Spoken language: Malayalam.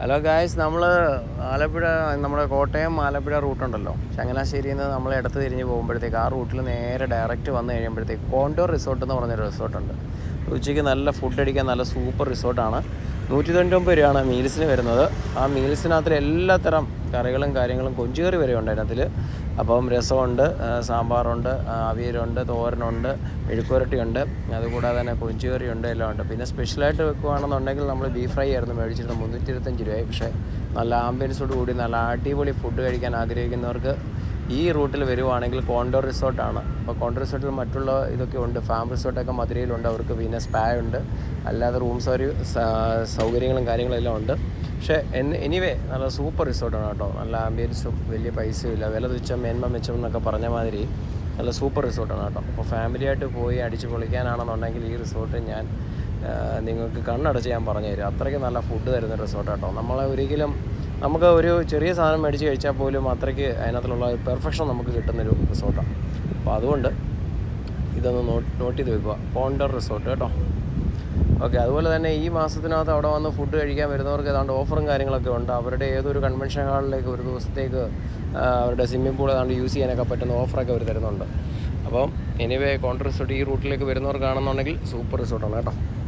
ഹലോ ഗായ്സ് നമ്മൾ ആലപ്പുഴ നമ്മുടെ കോട്ടയം ആലപ്പുഴ റൂട്ടുണ്ടല്ലോ ചങ്ങനാശ്ശേരിയിൽ നിന്ന് നമ്മൾ ഇടത്ത് തിരിഞ്ഞ് പോകുമ്പോഴത്തേക്ക് ആ റൂട്ടിൽ നേരെ ഡയറക്റ്റ് വന്ന് കഴിയുമ്പോഴത്തേക്ക് കോണ്ടോർ റിസോർട്ട് എന്ന് പറഞ്ഞൊരു റിസോർട്ടുണ്ട് ഉച്ചയ്ക്ക് നല്ല ഫുഡ് അടിക്കാൻ നല്ല സൂപ്പർ റിസോർട്ടാണ് നൂറ്റി തൊണ്ണൂറ്റൊമ്പത് രൂപയാണ് മീൽസിന് വരുന്നത്. ആ മീൽസിനകത്തിൽ എല്ലാത്തരം കറികളും കാര്യങ്ങളും കൊഞ്ചുകറി വരെ ഉണ്ട് അതിനകത്തിൽ അപ്പം രസമുണ്ട് സാമ്പാറുണ്ട് അവിയലുണ്ട് തോരനുണ്ട് മെഴുക്കുരട്ടിയുണ്ട് അതുകൂടാതെ തന്നെ കൊഞ്ചുകറിയുണ്ട് എല്ലാം ഉണ്ട്. പിന്നെ സ്പെഷ്യലായിട്ട് വെക്കുകയാണെന്നുണ്ടെങ്കിൽ നമ്മൾ ബീഫ് ഫ്രൈ ആയിരുന്നു മേടിച്ചിരുന്നത് മുന്നൂറ്റി ഇരുപത്തഞ്ച് രൂപയായി. പക്ഷേ നല്ല ആംബിയൻസോട് കൂടി നല്ല അടിപൊളി ഫുഡ് കഴിക്കാൻ ആഗ്രഹിക്കുന്നവർക്ക് ഈ റൂട്ടിൽ വരുവാണെങ്കിൽ കോണ്ടോർ റിസോർട്ടാണ് അപ്പോൾ കോണ്ടോർ റിസോർട്ടിൽ മറ്റുള്ള ഇതൊക്കെ ഉണ്ട്. ഫാം റിസോർട്ടൊക്കെ മധുരയിലുണ്ട്. അവർക്ക് പിന്നെ സ്പാ ഉണ്ട്. അല്ലാതെ റൂംസ് ഒരു സൗകര്യങ്ങളും കാര്യങ്ങളും എല്ലാം ഉണ്ട്. പക്ഷേ എന്ന് എനിവേ നല്ല സൂപ്പർ റിസോർട്ടാണ് കേട്ടോ. നല്ല ആംബിയൻസും വലിയ പൈസയും ഇല്ല. വില തുച്ഛം മേന്മ മെച്ചം എന്നൊക്കെ പറഞ്ഞ മാതിരി നല്ല സൂപ്പർ റിസോർട്ടാണ് കേട്ടോ. അപ്പോൾ ഫാമിലിയായിട്ട് പോയി അടിച്ച് പൊളിക്കാനാണെന്നുണ്ടെങ്കിൽ ഈ റിസോർട്ട് ഞാൻ നിങ്ങൾക്ക് കണ്ണടച്ച് ഞാൻ പറഞ്ഞു തരും. അത്രയ്ക്ക് നല്ല ഫുഡ് തരുന്ന റിസോർട്ട് കേട്ടോ. നമ്മളെ ഒരിക്കലും നമുക്ക് ഒരു ചെറിയ സാധനം മേടിച്ച് കഴിച്ചാൽ പോലും അത്രയ്ക്ക് അതിനകത്തുള്ള പെർഫെക്ഷൻ നമുക്ക് കിട്ടുന്നൊരു റിസോർട്ടാണ്. അപ്പോൾ അതുകൊണ്ട് ഇതൊന്ന് നോട്ട് നോട്ട് ചെയ്ത് വെക്കുക. പോണ്ടർ റിസോർട്ട് കേട്ടോ. ഓക്കെ അതുപോലെ തന്നെ ഈ മാസത്തിനകത്ത് അവിടെ വന്ന് ഫുഡ് കഴിക്കാൻ വരുന്നവർക്ക് ഏതാണ്ട് ഓഫറും കാര്യങ്ങളൊക്കെ ഉണ്ട്. അവരുടെ ഏതൊരു കൺവെൻഷൻ ഹാളിലേക്ക് ഒരു ദിവസത്തേക്ക് അവരുടെ സ്വിമ്മിംഗ് പൂൾ ഏതാണ്ട് യൂസ് ചെയ്യാനൊക്കെ പറ്റുന്ന ഓഫറൊക്കെ അവർ തരുന്നുണ്ട്. അപ്പം എനിവേ കോൺട്രസ്റ്റ് ഈ റൂട്ടിലേക്ക് വരുന്നവർക്കാണെന്നുണ്ടെങ്കിൽ സൂപ്പർ റിസോർട്ടാണ് കേട്ടോ.